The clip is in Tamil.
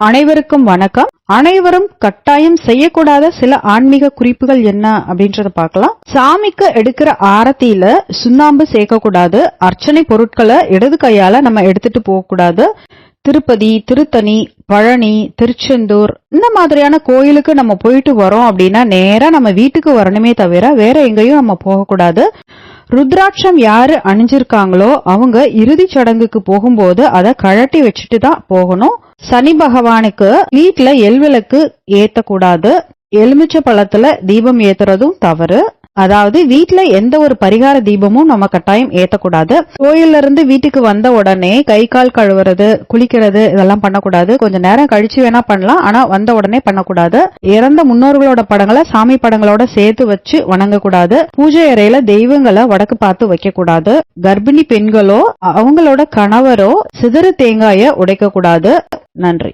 அனைவருக்கும் வணக்கம். அனைவரும் கட்டாயம் செய்யக்கூடாத சில ஆன்மீக குறிப்புகள் என்ன அப்படின்றத பார்க்கலாம். சாமிக்கு எடுக்கிற ஆரத்தியில சுண்ணாம்பு சேர்க்கக்கூடாது. அர்ச்சனை பொருட்களை இடது கையால நம்ம எடுத்துட்டு போகக்கூடாது. திருப்பதி திருத்தணி பழனி திருச்செந்தூர் இந்த மாதிரியான கோயிலுக்கு நம்ம போயிட்டு வரோம் அப்படின்னா நேரா நம்ம வீட்டுக்கு வரணுமே தவிர வேற எங்கேயும் நம்ம போகக்கூடாது. ருத்ராட்சம் யாரு அணிஞ்சிருக்காங்களோ அவங்க இறுதி சடங்குக்கு போகும்போது அதை கழட்டி வச்சுட்டு தான் போகணும். சனி பகவானுக்கு வீட்ல எல்விளக்கு ஏத்தக்கூடாது. எலுமிச்சை பழத்துல தீபம் ஏத்துறதும் தவறு. அதாவது வீட்ல எந்த ஒரு பரிகார தீபமும் நம்ம கட்டாயம் ஏத்தக்கூடாது. கோயில்ல இருந்து வீட்டுக்கு வந்த உடனே கை கால் கழுவுறது குளிக்கிறது இதெல்லாம் பண்ணக்கூடாது. கொஞ்ச நேரம் கழிச்சு வேணா பண்ணலாம் ஆனா வந்த உடனே பண்ணக்கூடாது. இறந்த முன்னோர்களோட படங்களை சாமி படங்களோட சேர்த்து வச்சு வணங்கக்கூடாது. பூஜை அறையில தெய்வங்களை வடக்கு பார்த்து வைக்க கூடாது கர்ப்பிணி பெண்களோ அவங்களோட கணவரோ சிதறு தேங்காய உடைக்க கூடாது நன்றி.